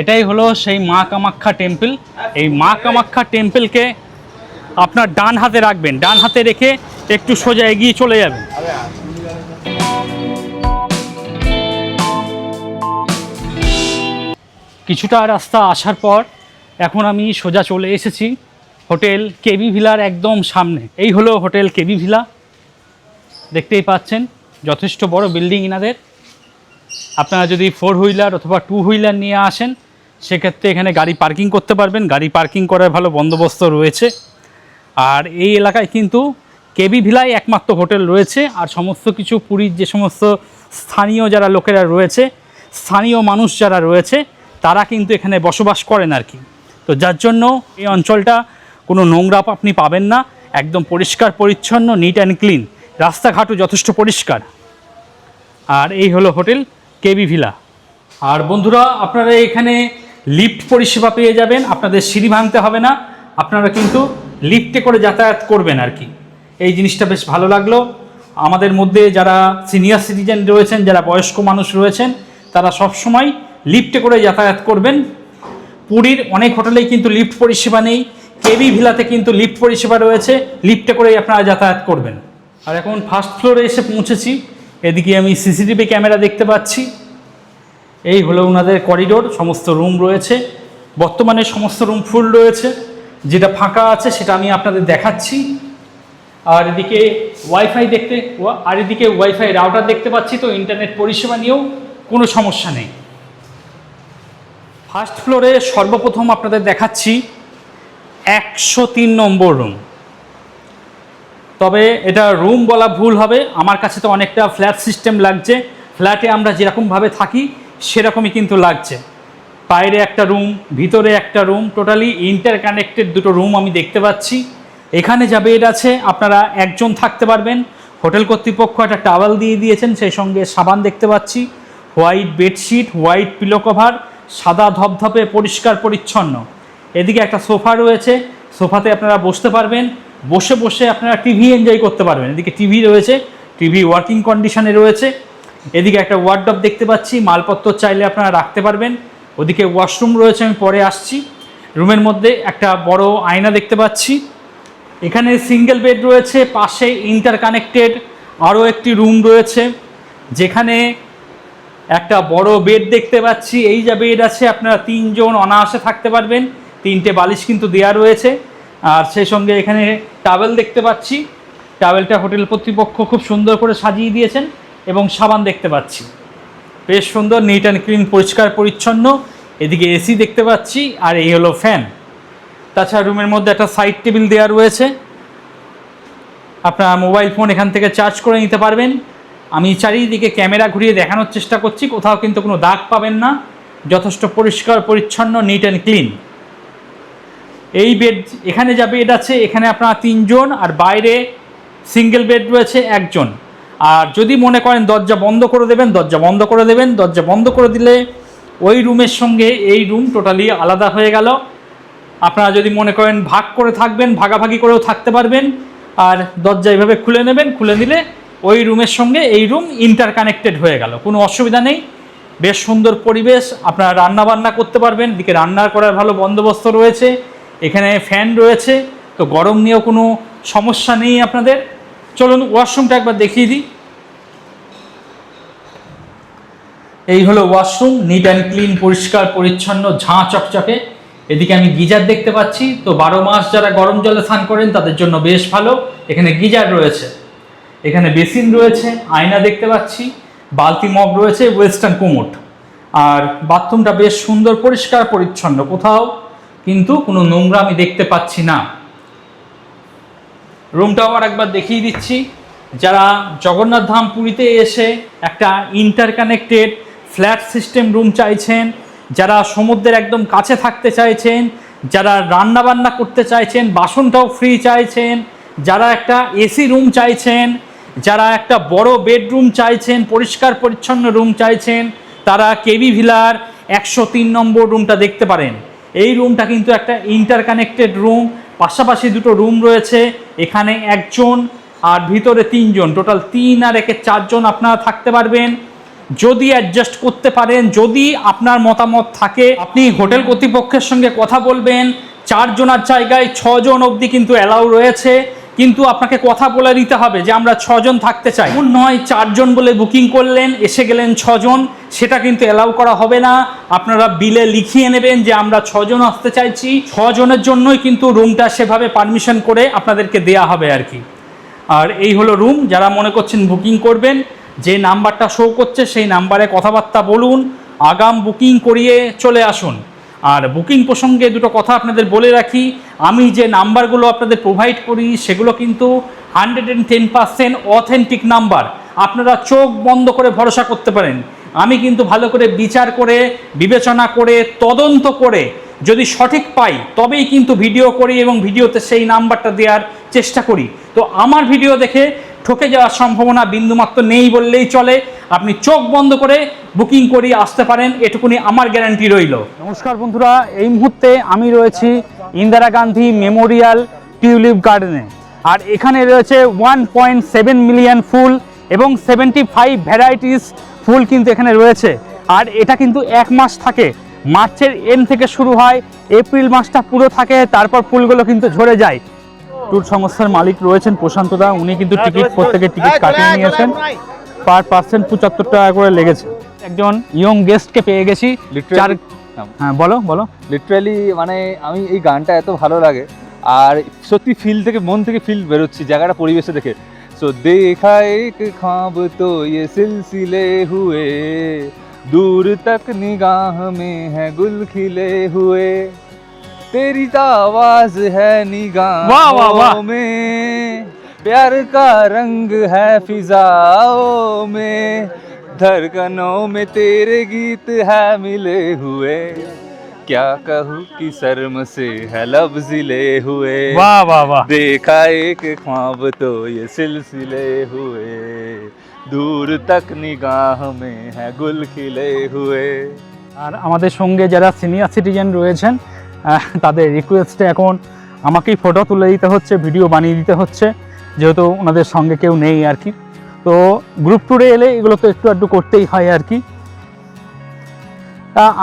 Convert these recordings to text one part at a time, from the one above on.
এটাই হলো সেই মা কামাখ্যা টেম্পল। এই মা কামাখ্যা টেম্পলকে আপনার ডান হাতে রাখবেন। ডান হাতে রেখে একটু সোজা এগিয়ে চলে যাবেন। কিছুটা রাস্তা আসার পর এখন আমি সোজা চলে এসেছি হোটেল কেবি ভিলার একদম সামনে। এই হলো হোটেল কেবি ভিলা। দেখতেই পাচ্ছেন, যথেষ্ট বড় বিল্ডিং ইনাদের আপনারা যদি ফোর হুইলার অথবা টু হুইলার নিয়ে আসেন সেক্ষেত্রে এখানে গাড়ি পার্কিং করতে পারবেন। গাড়ি পার্কিং করার ভালো বন্দোবস্ত রয়েছে। আর এই এলাকায় কিন্তু কেবি ভিলায় একমাত্র হোটেল রয়েছে। আর সমস্ত কিছু পুরীর যে সমস্ত স্থানীয় যারা লোকেরা রয়েছে, স্থানীয় মানুষ যারা রয়েছে, তারা কিন্তু এখানে বসবাস করেন আর কি। তো যার জন্য এই অঞ্চলটা কোনো নোংরা আপনি পাবেন না। একদম পরিষ্কার, পরিচ্ছন্ন নিট অ্যান্ড ক্লিন রাস্তাঘাটও যথেষ্ট পরিষ্কার। আর এই হলো হোটেল কেবি ভিলা। আর বন্ধুরা, আপনারা এখানে লিফট পরিষেবা পেয়ে যাবেন, আপনাদের সিঁড়ি ভাঙতে হবে না, আপনারা কিন্তু লিফটে করে যাতায়াত করবেন আর কি। এই জিনিসটা বেশ ভালো লাগল। আমাদের মধ্যে যারা সিনিয়র সিটিজেন রয়েছেন, যারা বয়স্ক মানুষ রয়েছেন, তারা সবসময় লিফটে করে যাতায়াত করবেন। পুরীর অনেক হোটেলেই কিন্তু লিফট পরিষেবা নেই, কেবি ভিলাতে কিন্তু লিফট পরিষেবা রয়েছে, লিফটে করেই আপনারা যাতায়াত করবেন। আর এখন ফার্স্ট ফ্লোরে এসে পৌঁছেছি, এদিকে আমি সিসিটিভি ক্যামেরা দেখতে পাচ্ছি। এই হলো ওনাদের করিডোর সমস্ত রুম রয়েছে। বর্তমানে সমস্ত রুম ফুল রয়েছে। যেটা ফাঁকা আছে, সেটা আমি আপনাদের দেখাচ্ছি। আর এদিকে ওয়াইফাই দেখতে, আর এদিকে ওয়াইফাই রাউটার দেখতে পাচ্ছি, তো ইন্টারনেট পরিষেবা নিয়েও কোনো সমস্যা নেই। ফার্স্ট ফ্লোরে সর্বপ্রথম আপনাদের দেখাচ্ছি, একশো তিন নম্বর রুম তবে এটা রুম বলা ভুল হবে। আমার কাছে তো অনেকটা ফ্ল্যাট সিস্টেম লাগছে। ফ্ল্যাটে আমরা যেরকমভাবে থাকি সেরকমই কিন্তু লাগছে। বাইরে একটা রুম, ভিতরে একটা রুম, টোটালি ইন্টার কানেক্টেড দুটো রুম আমি দেখতে পাচ্ছি। এখানে যা বেড আছে, আপনারা একজন থাকতে পারবেন। হোটেল কর্তৃপক্ষ একটা টাওয়াল দিয়ে দিয়েছেন, সেই সঙ্গে সাবান দেখতে পাচ্ছি। White bedsheet, white pillow cover, সাদা ধপধপে, পরিষ্কার, পরিচ্ছন্ন। এদিকে একটা সোফা রয়েছে, সোফাতে আপনারা বসতে পারবেন। বসে বসে আপনারা টিভি এনজয় করতে পারবেন। এদিকে টিভি রয়েছে, টিভি ওয়ার্কিং কন্ডিশনে রয়েছে। এদিকে একটা ওয়ার্ডব দেখতে পাচ্ছি, মালপত্র চাইলে আপনারা রাখতে পারবেন। ওদিকে ওয়াশরুম রয়েছে, আমি পরে আসছি। রুমের মধ্যে একটা বড় আয়না দেখতে পাচ্ছি। এখানে সিঙ্গেল বেড রয়েছে, পাশে ইন্টার কানেক্টেড আরও একটি রুম রয়েছে। যেখানে একটা বড় বেড দেখতে পাচ্ছি। এই যা বেড আছে, আপনারা তিনজন অনায়াসে থাকতে পারবেন। তিনটে বালিশ কিন্তু দেওয়া রয়েছে। আর সেই সঙ্গে এখানে টাওয়েল দেখতে পাচ্ছি। টাওয়েলটা হোটেল কর্তৃপক্ষ খুব সুন্দর করে সাজিয়ে দিয়েছেন। এবং সাবান দেখতে পাচ্ছি। বেশ সুন্দর নিট অ্যান্ড ক্লিন পরিষ্কার, পরিচ্ছন্ন। এদিকে এসি দেখতে পাচ্ছি, আর এই হলো ফ্যান তাছাড়া রুমের মধ্যে একটা সাইড টেবিল দেওয়া রয়েছে। আপনার মোবাইল ফোন এখান থেকে চার্জ করে নিতে পারবেন। আমি চারিদিকে ক্যামেরা ঘুরিয়ে দেখানোর চেষ্টা করছি, কোথাও কিন্তু কোনো দাগ পাবেন না। যথেষ্ট পরিষ্কার, পরিচ্ছন্ন নিট অ্যান্ড ক্লিন এই বেড এখানে যা বেড আছে, এখানে আপনারা তিনজন আর বাইরে সিঙ্গেল বেড রয়েছে একজন। আর যদি মনে করেন দরজা বন্ধ করে দেবেন, দরজা বন্ধ করে দেবেন, দরজা বন্ধ করে দিলে ওই রুমের সঙ্গে এই রুম টোটালি আলাদা হয়ে গেল। আপনারা যদি মনে করেন ভাগ করে থাকবেন, ভাগাভাগি করেও থাকতে পারবেন, আর দরজা এইভাবে খুলে নেবেন, খুলে দিলে ওই রুমের সঙ্গে এই রুম ইন্টার কানেক্টেড হয়ে গেল। কোনো অসুবিধা নেই। বেশ সুন্দর পরিবেশ, আপনারা রান্না বান্না করতে পারবেন দিকে রান্না করার ভালো বন্দোবস্ত রয়েছে, এখানে ফ্যান রয়েছে, তো গরম নিয়েও কোনো সমস্যা নেই আপনাদের। চলুন ওয়াশরুমটা একবার দেখিয়ে দিই। এই হলো ওয়াশরুম নিট অ্যান্ড ক্লিন পরিষ্কার, পরিচ্ছন্ন, ঝাঁ চকচকে। এদিকে আমি গিজার দেখতে পাচ্ছি। তো বারো মাস যারা গরম জলে স্নান করেন, তাদের জন্য বেশ ভালো। এখানে গিজার রয়েছে। এখানে বেসিন রয়েছে, আয়না দেখতে পাচ্ছি। বালতি মগ রয়েছে, ওয়েস্টার্ন কোমোট। আর বাথরুমটা বেশ সুন্দর, পরিষ্কার, পরিচ্ছন্ন কোথাও, কিন্তু কোনো নোংরা আমি দেখতে পাচ্ছি না। রুমটাও আর একবার দেখিয়ে দিচ্ছি। যারা জগন্নাথ ধাম পুরীতে এসে একটা ইন্টারকানেক্টেড ফ্ল্যাট সিস্টেম রুম চাইছেন, যারা সমুদ্রের একদম কাছে থাকতে চাইছেন, যারা রান্না বান্না করতে চাইছেন, বাসনটাও ফ্রি চাইছেন, যারা একটা এসি রুম চাইছেন, যারা একটা বড় বেডরুম চাইছেন, পরিষ্কার পরিচ্ছন্ন রুম চাইছেন, তারা কেবি ভিলার একশো তিন নম্বর রুমটা দেখতে পারেন। এই রুমটা কিন্তু একটা ইন্টারকানেক্টেড রুম পাশাপাশি দুটো রুম রয়েছে, এখানে একজন আর ভিতরে তিনজন টোটাল তিন আর একে চারজন আপনারা থাকতে পারবেন। যদি অ্যাডজাস্ট করতে পারেন, যদি আপনার মতামত থাকে, আপনি হোটেল কর্তৃপক্ষের সঙ্গে কথা বলবেন। চারজনের জায়গায় ছজন অবধি কিন্তু অ্যালাউ রয়েছে। কিন্তু আপনাকে কথা বলে দিতে হবে যে আমরা ছজন থাকতে চাই। এমন নয়, চারজন বলে বুকিং করলেন, এসে গেলেন ছজন, সেটা কিন্তু অ্যালাউ করা হবে না। আপনারা বিলে লিখিয়ে নেবেন যে আমরা ছজন আসতে চাইছি। ছজনের জন্যই কিন্তু রুমটা সেভাবে পারমিশন করে আপনাদেরকে দেয়া হবে আর কি। আর এই হলো রুম যারা মনে করছেন বুকিং করবেন যে নাম্বারটা শো করছে সেই নাম্বারে কথাবার্তা বলুন, আগাম বুকিং করিয়ে চলে আসুন। আর বুকিং প্রসঙ্গে দুটো কথা আপনাদের বলে রাখি। আমি যে নাম্বারগুলো আপনাদের প্রোভাইড করি, সেগুলো কিন্তু hundred and ten percent authentic number. আপনারা চোখ বন্ধ করে ভরসা করতে পারেন। আমি কিন্তু ভালো করে বিচার করে, বিবেচনা করে, তদন্ত করে যদি সঠিক পাই, তবেই কিন্তু ভিডিও করি এবং ভিডিওতে সেই নাম্বারটা দেওয়ার চেষ্টা করি। তো আমার ভিডিও দেখে ঠকে যাওয়ার সম্ভাবনা বিন্দুমাত্র নেই বললেই চলে। আপনি চোখ বন্ধ করে বুকিং করিয়ে আসতে পারেন, এটুকুনি আমার গ্যারান্টি রইল। নমস্কার বন্ধুরা, এই মুহূর্তে আমি রয়েছি ইন্দিরা গান্ধী মেমোরিয়াল টিউলিপ গার্ডেনে। আর এখানে রয়েছে ওয়ান পয়েন্ট সেভেন মিলিয়ন ফুল এবং সেভেন্টি ফাইভ ভ্যারাইটিস ফুল কিন্তু এখানে রয়েছে। আর এটা কিন্তু এক মাস থাকে। মার্চের এন্ড থেকে শুরু হয়, এপ্রিল মাসটা পুরো থাকে, তারপর ফুলগুলো কিন্তু ঝরে যায়। ট্যুর সংস্থার মালিক রয়েছেন প্রশান্ত দা উনি কিন্তু টিকিট প্রত্যেকের টিকিট কাটিয়ে নিয়েছেন পার পার্সেন্ট পঁচাত্তর টাকা করে লেগেছে একজন ইয়ং গেস্টকে পেয়ে গেছি Literally- চার হ্যাঁ বলো বলো লিটারালি মানে আমি এই গানটা এত ভালো লাগে আর সত্যি ফিল থেকে মন থেকে ফিল বেরোচ্ছি জায়গাটা পরিবেশে দেখে সো দেখা এক খাব তো ইয়ে সিলসিলে হুয়ে दूर तक निगाह में है गुल खिले हुए तेरी तो आवाज है वाह, वाह, वाह। निगाहों में प्यार का रंग है फिजाओं में धड़कनों में तेरे गीत है मिले हुए क्या कहूँ कि शर्म से है लब जिले हुए বাহ বাহ বাহ देखा एक ख्वाब तो ये सिलसिले हुए दूर तक निगाह में है गुल खिले हुए আর আমাদের সঙ্গে যারা সিনিয়র সিটিজেন রয়েছেন আহ, তাদের রিকোয়েস্টে এখন আমাকেই ফটো তুলে দিতে হচ্ছে ভিডিও বানিয়ে দিতে হচ্ছে যেহেতু ওনাদের সঙ্গে কেউ নেই আর কি। তো গ্রুপ ট্যুরে এলে এগুলো তো একটু একটু করতেই হয় আর কি।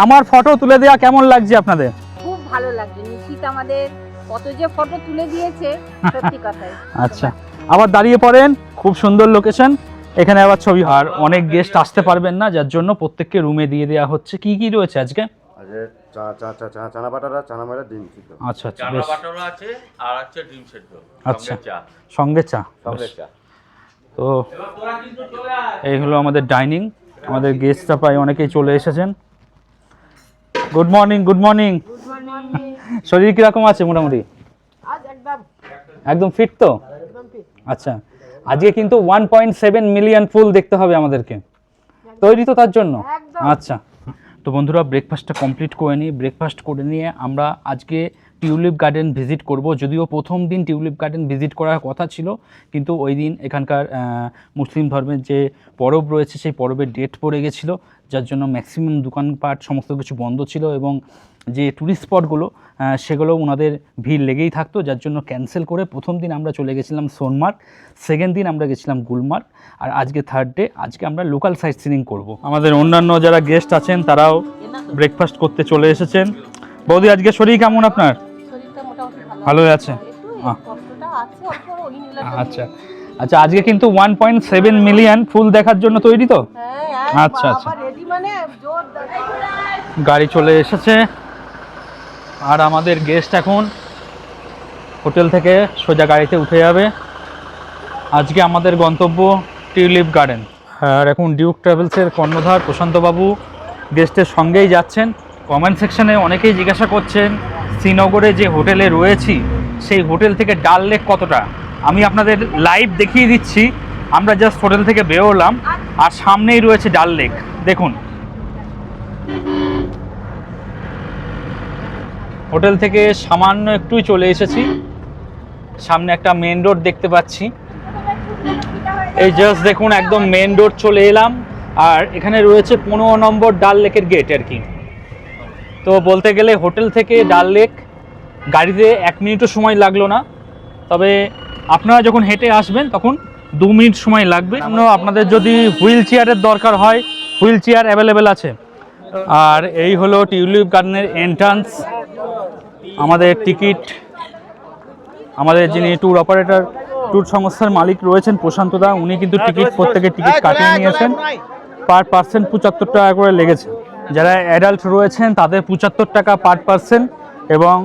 আমার ফটো তুলে দেওয়া কেমন লাগছে আপনাদের? খুব ভালো লাগছে। নিশিত আমাদের কত যে ফটো তুলে দিয়েছে সত্যি কথাই। আচ্ছা আবার দাঁড়িয়ে পড়েন খুব সুন্দর লোকেশন এখানে আবার ছবি আর অনেক গেস্ট আসতে পারবেন না যার জন্য প্রত্যেককে রুমে দিয়ে দেওয়া হচ্ছে। কি কি রয়েছে আজকে? চা চা চা চা চানা বাটারা চানা মেরা ডিম সিদ্ধ। আচ্ছা আচ্ছা চানা বেশ। আছে আর আছে ডিম সেদ্ধ আচ্ছা। চা। সঙ্গে চা সঙ্গে চা। তো এই হলো আমাদের ডাইনিং আমাদের গেস্টরা প্রায় অনেকেই চলে এসেছেন। Good morning good morning. শরীর কীরকম আছে মোটামুটি? একদম। ফিট তো? আচ্ছা আজকে কিন্তু ওয়ান পয়েন্ট সেভেন মিলিয়ন ফুল দেখতে হবে আমাদেরকে। তৈরি তো তার জন্য? আচ্ছা। তো বন্ধুরা ব্রেকফাস্টটা কমপ্লিট করে নিই। ব্রেকফাস্ট করে নিয়ে আমরা আজকে টিউলিপ গার্ডেন ভিজিট করব। যদিও প্রথম দিন টিউলিপ গার্ডেন ভিজিট করার কথা ছিল, কিন্তু ওই দিন এখানকার মুসলিম ধর্মের যে পরব রয়েছে, সেই পরবের ডেট পড়ে গেছিল, যার জন্য ম্যাক্সিমাম দোকানপাট সমস্ত কিছু বন্ধ ছিল এবং যে ট্যুরিস্ট স্পটগুলো সেগুলো ওনাদের ভিড় লেগেই থাকতো যার জন্য ক্যান্সেল করে প্রথম দিন আমরা চলে গেছিলাম সোনমার্গ সেকেন্ড দিন আমরা গেছিলাম গুলমার্গ আর আজকে থার্ড ডে আজকে আমরা লোকাল সাইট সিনিং করব। আমাদের অন্যান্য যারা গেস্ট আছেন তারাও ব্রেকফাস্ট করতে চলে এসেছেন। বৌদি আজকে শরীর কেমন আপনার? ভালো। ভালোই আছে? আচ্ছা। আচ্ছা আজকে কিন্তু ওয়ান পয়েন্ট সেভেন মিলিয়ন ফুল দেখার জন্য তৈরি তো? হ্যাঁ আচ্ছা, আচ্ছা। মানে গাড়ি চলে এসেছে। আর আমাদের গেস্ট এখন হোটেল থেকে সোজা গাড়িতে উঠে যাবে। আজকে আমাদের গন্তব্য টিউলিপ গার্ডেন। আর এখন ডিউক ট্রাভেলসের কর্ণধার প্রশান্তবাবু গেস্টের সঙ্গেই যাচ্ছেন। কমেন্ট সেকশনে অনেকেই জিজ্ঞাসা করছেন, শ্রীনগরে যে হোটেলে রয়েছি, সেই হোটেল থেকে ডাল লেক কতটা? আমি আপনাদের লাইভ দেখিয়ে দিচ্ছি। আমরা জাস্ট হোটেল থেকে বেরোলাম, আর সামনেই রয়েছে ডাল লেক দেখুন। হোটেল থেকে সামান্য একটুই চলে এসেছি। সামনে একটা মেন রোড দেখতে পাচ্ছি। এই জাস্ট দেখুন, একদম মেন রোড চলে এলাম। আর এখানে রয়েছে পনেরো নম্বর ডাল লেকের গেট আর কি। তো বলতে গেলে হোটেল থেকে ডাল লেক গাড়িতে এক মিনিটও সময় লাগল না। তবে আপনারা যখন হেঁটে আসবেন, তখন দু মিনিট সময় লাগবে। আপনাদের যদি হুইল চেয়ারের দরকার হয় হুইল চেয়ার অ্যাভেলেবেল আছে। আর এই হলো টিউলিপ গার্ডেনের এন্ট্রান্স আমাদের টিকিট আমাদের যিনি ট্যুর অপারেটর ট্যুর সংস্থার মালিক রয়েছেন প্রশান্ত দা উনি কিন্তু টিকিট প্রত্যেকের টিকিট কাটিয়ে নিয়েছেন। পার পার্সেন্ট পঁচাত্তর টাকা করে লেগেছে। যারা অ্যাডাল্ট রয়েছেন তাদের পঁচাত্তর টাকা পার পার্সেন্ট এবং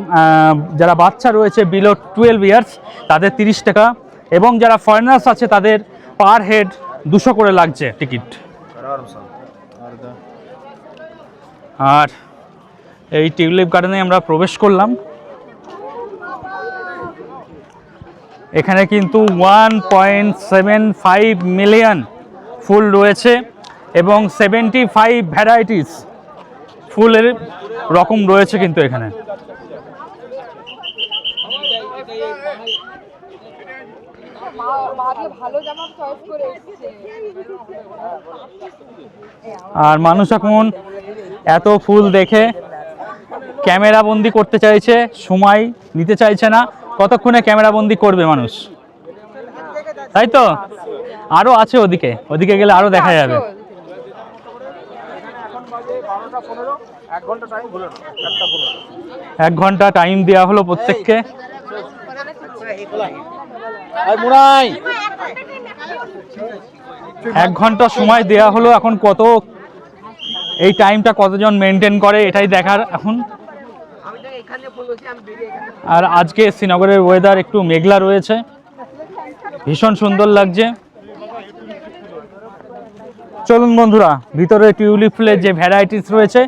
যারা বাচ্চা রয়েছে বিলো টুয়েলভ ইয়ার্স তাদের তিরিশ টাকা এবং যারা ফরেনার্স আছে তাদের পার হেড দুশো করে লাগছে টিকিট। আর এই টিউলিপ গার্ডেনে আমরা প্রবেশ করলাম। এখানে কিন্তু one point seven five million ফুল রয়েছে এবং সেভেন্টি ফাইভ ভ্যারাইটিস ফুলের রকম রয়েছে কিন্তু এখানে। আর মানুষ এখন এত ফুল দেখে ক্যামেরা বন্দি করতে চাইছে, সময় নিতে চাইছে না। কতক্ষণে ক্যামেরা বন্দি করবে মানুষ? তাই তো? আরও আছে ওদিকে। ওদিকে গেলে আরও দেখা যাবে। এক ঘণ্টা টাইম দেওয়া হলো প্রত্যেককে। এক ঘণ্টা সময় দেওয়া হলো এখন কত এই টাইমটা কতজন মেনটেন করে এটাই দেখার এখন। আর আজকে শ্রীনগরের ওয়েদার একটু মেঘলা রয়েছে। ভীষণ সুন্দর লাগছে। চলুন বন্ধুরা, ভিতরে টিউলিপ ফুলের যে ভ্যারাইটিস রয়েছে